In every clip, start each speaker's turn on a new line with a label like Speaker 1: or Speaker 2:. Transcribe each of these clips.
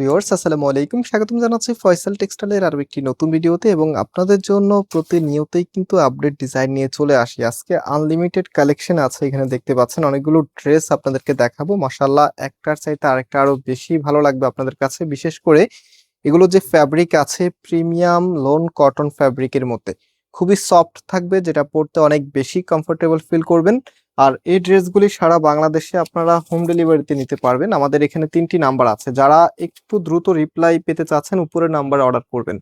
Speaker 1: Viewers, আসসালামু আলাইকুম। স্বাগতম জানাচ্ছি ফয়সাল টেক্সটাইলের আরও একটি নতুন ভিডিওতে এবং আপনাদের জন্য প্রতিনিয়তই কিন্তু আপডেট ডিজাইন নিয়ে চলে আসি। আজকে আনলিমিটেড কালেকশন আছে, এখানে দেখতে পাচ্ছেন। অনেকগুলো ড্রেস আপনাদেরকে দেখাবো। মাশাল্লাহ একটার চাইতে আরেকটা আরও বেশি ভালো লাগবে আপনাদের কাছে। বিশেষ করে এগুলো যে ফ্যাব্রিক আছে, প্রিমিয়াম লোন কটন ফ্যাব্রিকের মধ্যে। খুবই সফট থাকবে, যেটা পরতে অনেক বেশি কমফোর্টেবল ফিল করবেন। আর এই ড্রেসগুলি সারা বাংলাদেশে আপনারা হোম ডেলিভারিতে নিতে পারবেন। আমাদের এখানে তিনটি নাম্বার আছে। যারা একটু দ্রুত রিপ্লাই পেতে চাচ্ছেন, উপরের নাম্বারে অর্ডার করবেন।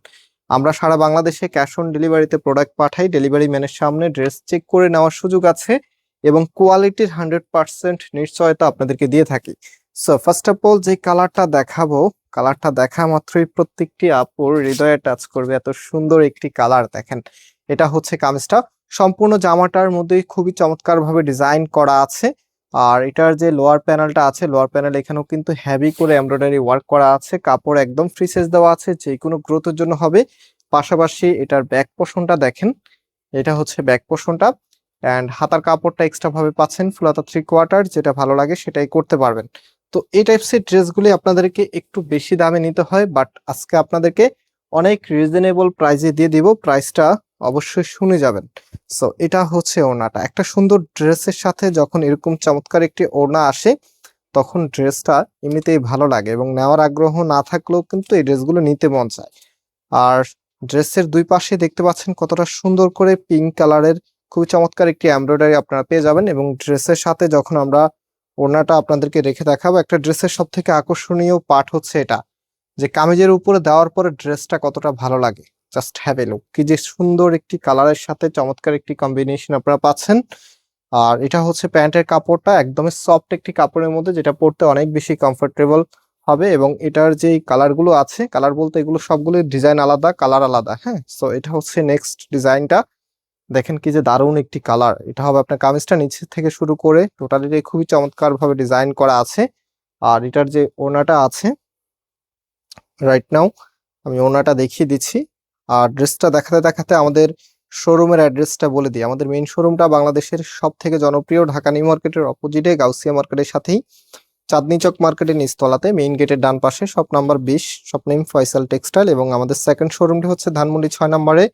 Speaker 1: আমরা সারা বাংলাদেশে ক্যাশ অন ডেলিভারিতে প্রোডাক্ট পাঠাই। ডেলিভারি ম্যানের সামনে ড্রেস চেক করে নেওয়ার সুযোগ আছে এবং কোয়ালিটির হান্ড্রেড পার্সেন্ট নিশ্চয়তা আপনাদেরকে দিয়ে থাকি। সো ফার্স্ট অফ অল যে কালারটা দেখাবো কালারটা দেখা মাত্রই প্রত্যেকটি আপুর হৃদয়ে টাচ করবে। এত সুন্দর একটি কালার দেখেন। এটা হচ্ছে কামিজটা। সম্পূর্ণ জামাটার মধ্যেই খুবই চমৎকার ভাবে ডিজাইন করা আছে। আর এটার যে লোয়ার প্যানেলটা আছে লোয়ার প্যানেল এখানেও কিন্তু হেভি করে এমব্রয়ডারি ওয়ার্ক করা আছে। কাপড় একদম ফ্রি সাইজ দেওয়া আছে যে কোনো গ্রোথের জন্য হবে। পাশাপাশি এটার ব্যাক পোষণটা দেখেন, এটা হচ্ছে ব্যাক পোষণটা অ্যান্ড হাতার কাপড়টা এক্সট্রা ভাবে পাচ্ছেন ফুলাতা থ্রি কোয়ার্টার যেটা ভালো লাগে সেটাই করতে পারবেন। তো এই টাইপসের ড্রেসগুলি আপনাদেরকে একটু বেশি দামে নিতে হয় বাট আজকে আপনাদেরকে অনেক রিজনেবল প্রাইসে দিয়ে দিব প্রাইসটা অবশ্যই শুনে যাবেন। সো এটা হচ্ছে ওড়নাটা। একটা সুন্দর ড্রেসের সাথে যখন এরকম চমৎকার একটি ওড়না আসে, তখন ড্রেসটা এমনিতেই ভালো লাগে এবং নেওয়ার আগ্রহ না থাকলেও কিন্তু এই ড্রেসগুলো নিতে মন চায়। আর ড্রেসের দুই পাশে দেখতে পাচ্ছেন কতটা সুন্দর করে পিঙ্ক কালারের খুবই চমৎকার একটি এমব্রয়ডারি আপনারা পেয়ে যাবেন এবং ড্রেসের সাথে যখন আমরা ওড়নাটা আপনাদেরকে রেখে দেখাবো, একটা ড্রেসের সব থেকে আকর্ষণীয় পার্ট হচ্ছে এটা। যে কামিজের উপরে দেওয়ার পরে ড্রেসটা কতটা ভালো লাগে। জাস্ট হ্যাভ এ লুক কি যে সুন্দর একটি কালারের সাথে চমৎকার একটি কম্বিনেশন আপনারা পাচ্ছেন। আর এটা হচ্ছে প্যান্টের কাপড়টা, একদমই সফট একটি কাপড়ের মধ্যে, যেটা পরতে অনেক বেশি কমফোর্টেবল হবে এবং এটার যে কালারগুলো আছে কালার বলতে এগুলো সবগুলো ডিজাইন আলাদা কালার আলাদা হ্যাঁ? সো এটা হচ্ছে নেক্সট ডিজাইনটা দেখেন কি যে দারুণ একটি কালার এটা হবে আপনার কামিজটা নিচে থেকে শুরু করে টোটালি খুবই চমৎকার ভাবে ডিজাইন করা আছে। আর এটার যে ওনাটা আছে রাইট নাও আমি ওনাটা দেখিয়ে দিচ্ছি। আর ড্রেসটা দেখাতে দেখাতে আমাদের শোরুমের অ্যাড্রেসটা বলে দিই। আমাদের মেইন শোরুমটা বাংলাদেশের সব থেকে জনপ্রিয় ঢাকা নিউ মার্কেটের অপোজিটে গাউসিয়া মার্কেটের সাথেই। চাঁদনি চক মার্কেটের নিচতলাতে মেইন গেটের ডান পাশে শপ নাম্বার বিশ শপ নেম ফয়সাল টেক্সটাইল এবং আমাদের সেকেন্ড শোরুমটি হচ্ছে ধানমন্ডি ছয় নম্বরে।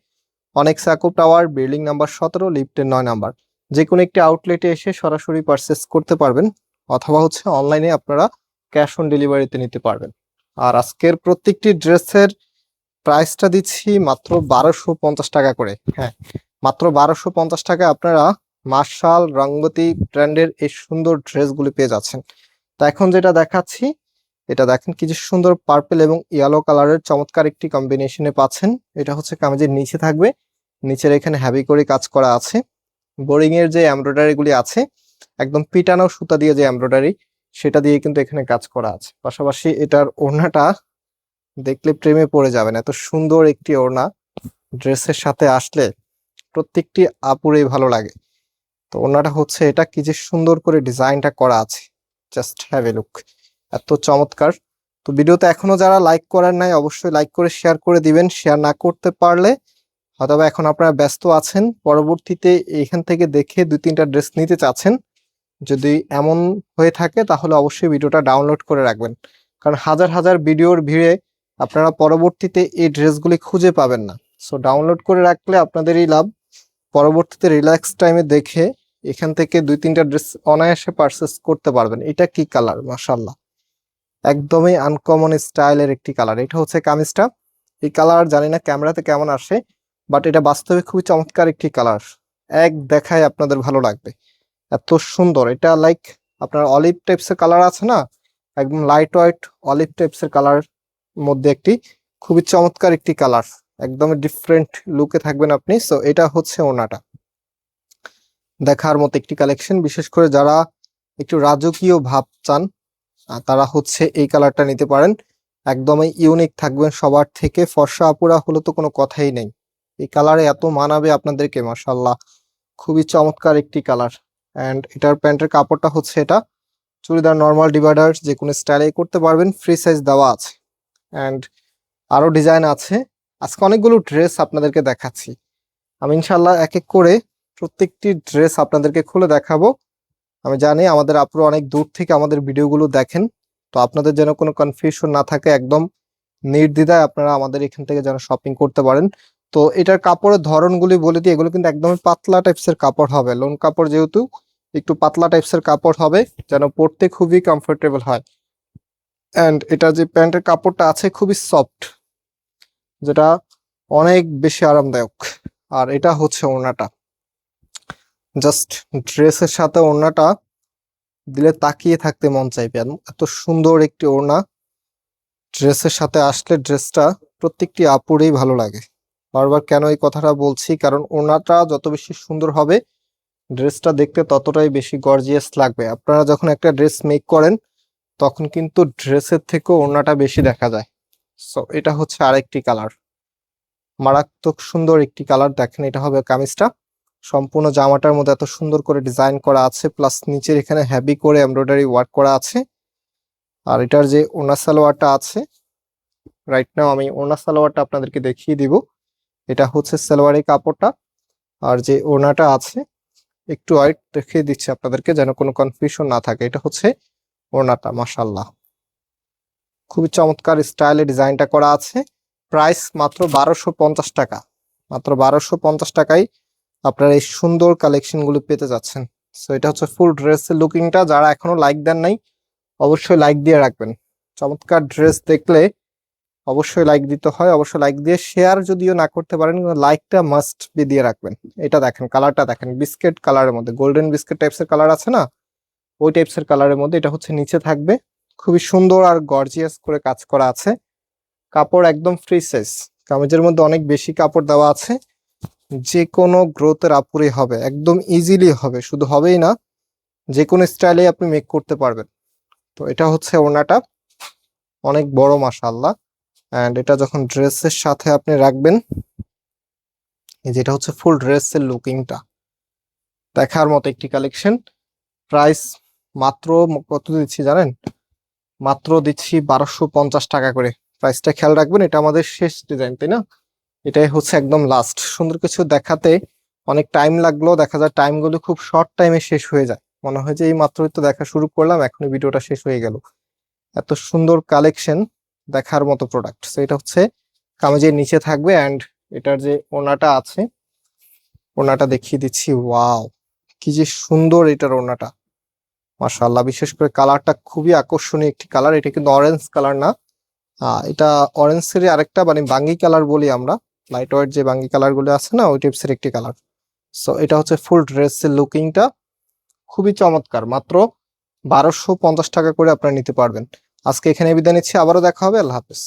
Speaker 1: অনেক সাকুব টাওয়ার বিল্ডিং নাম্বার সতেরো লিফটের নয় নাম্বার যে কোনো একটি আউটলেটে এসে সরাসরি পারচেস করতে পারবেন, অথবা হচ্ছে অনলাইনে আপনারা ক্যাশ অন ডেলিভারিতে নিতে পারবেন। আর আজকের প্রত্যেকটি ড্রেসের প্রাইসটা দিচ্ছি মাত্র বারোশো পঞ্চাশ টাকা করে। হ্যাঁ মাত্র বারোশো পঞ্চাশ টাকায় আপনারা মার্শাল রঙ্গতি ব্র্যান্ডের এই সুন্দর ড্রেসগুলি পেয়ে যাচ্ছেন। তো এখন যেটা দেখাচ্ছি, এটা দেখেন কি যে সুন্দর পার্পেল এবং ইয়েলো কালারের চমৎকার একটি কম্বিনেশনে পাচ্ছেন। এটা হচ্ছে কামিজের নিচে থাকবে, নিচের এখানে হ্যাভি করে কাজ করা আছে। বোরিং এর যে এমব্রয়ডারি গুলি আছে, একদম পিটানো সুতা দিয়ে যে এমব্রয়ডারি সেটা দিয়ে কিন্তু এখানে কাজ করা আছে। পাশাপাশি এটার ওড়নাটা দেখলে প্রেমে পড়ে যাবেন এত সুন্দর একটি ওড়না। ড্রেসের সাথে আসলে প্রত্যেকটি আপুরেই ভালো লাগে। তো ওড়নাটা হচ্ছে এটা কি যে সুন্দর করে ডিজাইনটা করা আছে। Just have a look. এত চমৎকার। তো ভিডিওতে এখনও যারা লাইক করার নাই, অবশ্যই লাইক করে শেয়ার করে দিবেন। শেয়ার না করতে পারলে হয়তো এখন আপনারা ব্যস্ত আছেন। পরবর্তীতে এখান থেকে দেখে দুই তিনটা ড্রেস নিতে চাচ্ছেন। যদি এমন হয়ে থাকে, তাহলে অবশ্যই ভিডিওটা ডাউনলোড করে রাখবেন। কারণ হাজার হাজার ভিডিওর ভিড়ে আপনারা পরবর্তীতে এই ড্রেসগুলি খুঁজে পাবেন না। সো ডাউনলোড করে রাখলে আপনাদেরই লাভ। পরবর্তীতে রিল্যাক্স টাইমে দেখে এখান থেকে দুই তিনটা ড্রেস অনায়াসে পারচেস করতে পারবেন। এটা কি কালার মাসাল্লাহ একদমই আনকমন স্টাইলের একটি কালার এটা হচ্ছে কামিজটা। এই কালার জানি না ক্যামেরাতে কেমন আসে বাট এটা বাস্তবে খুবই চমৎকার একটি কালার এক দেখায় আপনাদের ভালো লাগবে। এত সুন্দর। এটা লাইক আপনার অলিভ টাইপসের কালার আছে না? একদম লাইট হোয়াইট অলিভ টাইপসের কালার মধ্যে একটি। খুবই চমৎকার একটি কালার একদম ডিফারেন্ট লুকে থাকবেন আপনি। সো এটা হচ্ছে ওনাটা। দেখার মতো একটি কালেকশন বিশেষ করে যারা একটু রাজকীয় ভাব চান তারা হচ্ছে এই কালারটা নিতে পারেন। একদমই ইউনিক থাকবেন সবার থেকে। ফর্সা আপুরা হলো তো কোনো কথাই নেই। এই কালারে এত মানাবে আপনাদেরকে মাসাল্লাহ খুবই চমৎকার একটি কালার অ্যান্ড এটার প্যান্টের কাপড়টা হচ্ছে এটা। চুড়িদার নর্মাল ডিভাইডার যে কোনো স্টাইলে করতে পারবেন। ফ্রি সাইজ দেওয়া আছে। অ্যান্ড আরও ডিজাইন আছে। আজকে অনেকগুলো ড্রেস আপনাদেরকে দেখাচ্ছি। আমি ইনশাল্লাহ এক এক করে প্রত্যেকটি ড্রেস আপনাদেরকে খুলে দেখাবো। আমি জানি আমাদের আপুরা অনেক দূর থেকে আমাদের ভিডিওগুলো দেখেন। তো আপনাদের যেন কোনো কনফিউশন না থাকে, একদম নির্দ্বিধায় আপনারা আমাদের এখান থেকে যেন শপিং করতে পারেন। তো এটার কাপড়ের ধরনগুলি বলে দিই, এগুলো কিন্তু একদমই পাতলা টাইপসের কাপড় হবে। লোন কাপড় যেহেতু একটু পাতলা টাইপসের কাপড় হবে, যেন পরতে খুবই কমফোর্টেবল হয়। অ্যান্ড এটা যে প্যান্টের কাপড়টা আছে খুবই সফট যেটা অনেক বেশি আরামদায়ক। আর এটা হচ্ছে ওড়নাটা। জাস্ট ড্রেসের সাথে ওড়নাটা দিলে তাকিয়ে থাকতে মন চাইবে। এত- সুন্দর একটি ওড়না। ড্রেসের সাথে আসলে ড্রেসটা প্রত্যেকটি আপুরেই ভালো লাগে। বারবার কেন এই কথাটা বলছি? কারণ ওড়নাটা যত বেশি সুন্দর হবে ড্রেসটা দেখতে ততটাই বেশি গর্জিয়াস লাগবে। আপনারা যখন একটা ড্রেস মেক করেন, তখন কিন্তু ড্রেসের থেকেও ওড়নাটা বেশি দেখা যায়। সো এটা হচ্ছে আরেকটি কালার মারাত্মক সুন্দর একটি কালার দেখেন, এটা হবে কামিজটা। সম্পূর্ণ জামাটার মধ্যে এত সুন্দর করে ডিজাইন করা আছে। প্লাস নিচের এখানে হ্যাভি করে এমব্রয়ডারি ওয়ার্ক করা আছে। আর এটার যে ওনা সালোয়ারটা আছে রাইট নাও আমি ওনা সালোয়ারটা আপনাদেরকে দেখিয়ে দিব। এটা হচ্ছে সালোয়ারের কাপড়টা। আর যে ওনাটা আছে একটু হোয়াইট দেখিয়ে দিচ্ছি আপনাদেরকে যেন কোনো কনফিউশন না থাকে। এটা হচ্ছে ওড়নাটা মাসাল্লাহ খুবই চমৎকার স্টাইলে ডিজাইনটা করা আছে। প্রাইস মাত্র বারোশো পঞ্চাশ টাকা। মাত্র বারোশো পঞ্চাশ টাকায় আপনারা এই সুন্দর কালেকশনগুলো পেতে যাচ্ছেন। সো এটা হচ্ছে ফুল ড্রেসের লুকিংটা যারা এখনও লাইক দেন নাই, অবশ্যই লাইক দিয়ে রাখবেন। চমৎকার ড্রেস দেখলে অবশ্যই লাইক দিতে হয়, অবশ্যই লাইক দিয়ে শেয়ার যদিও না করতে পারেন লাইকটা মাস্ট বি দিয়ে রাখবেন। এটা দেখেন কালারটা দেখেন বিস্কিট কালারের মধ্যে গোল্ডেন বিস্কিট টাইপসের কালার আছে না? ওই টাইপসের কালারের মধ্যে এটা হচ্ছে নিচে থাকবে। খুবই সুন্দর আর গর্জিয়াস করে কাজ করা আছে। কাপড় একদম ফ্রি সাইজ কামিজের মধ্যে অনেক বেশি কাপড় দেওয়া আছে। যে কোনো গ্রোথের আপুরে হবে, একদম ইজিলি হবে, শুধু হবেই না যে কোনো স্টাইলে আপনি মেক করতে পারবেন। তো এটা হচ্ছে ওড়নাটা। অনেক বড়, মাশাআল্লাহ। অ্যান্ড এটা যখন ড্রেসের সাথে আপনি রাখবেন যেটা হচ্ছে ফুল ড্রেসের লুকিংটা দেখার মতো একটি কালেকশন প্রাইস মাত্র কত দিচ্ছি জানেন? মাত্র দিচ্ছি বারোশো পঞ্চাশ টাকা করে। প্রাইসটা খেয়াল রাখবেন, এটা আমাদের শেষ ডিজাইন তাই না? এটাই হচ্ছে একদম লাস্ট সুন্দর কিছু দেখাতে অনেক টাইম লাগল, দেখা যায় টাইমগুলো খুব শর্ট টাইমে শেষ হয়ে যায়। মনে হয় যে এই মাত্রই তো দেখা শুরু করলাম, এখনই ভিডিওটা শেষ হয়ে গেল। এত সুন্দর কালেকশন দেখার মতো প্রোডাক্ট তো এটা হচ্ছে কামিজের নিচে থাকবে অ্যান্ড এটার যে ওনাটা আছে, ওনাটা দেখিয়ে দিচ্ছি। ওয়াও কি যে সুন্দর এটার ওনাটা। মাশাআল্লাহ, বিশেষ করে কালারটা খুবই আকর্ষণীয় একটি কালার। এটা কিন্তু অরেঞ্জ কালার না। এটা অরেঞ্জের আরেকটা মানে বাঙ্গি কালার বলি আমরা। লাইট ওয়েট যে বাঙ্গি কালারগুলো আছে না, ওই টাইপসের একটি কালার। সো এটা হচ্ছে ফুল ড্রেসের লুকিংটা খুবই চমৎকার। মাত্র বারোশো পঞ্চাশ টাকা করে আপনারা নিতে পারবেন। আজকে এখানে বিদায় নিচ্ছি আবারও দেখা হবে আল্লাহ হাফেজ।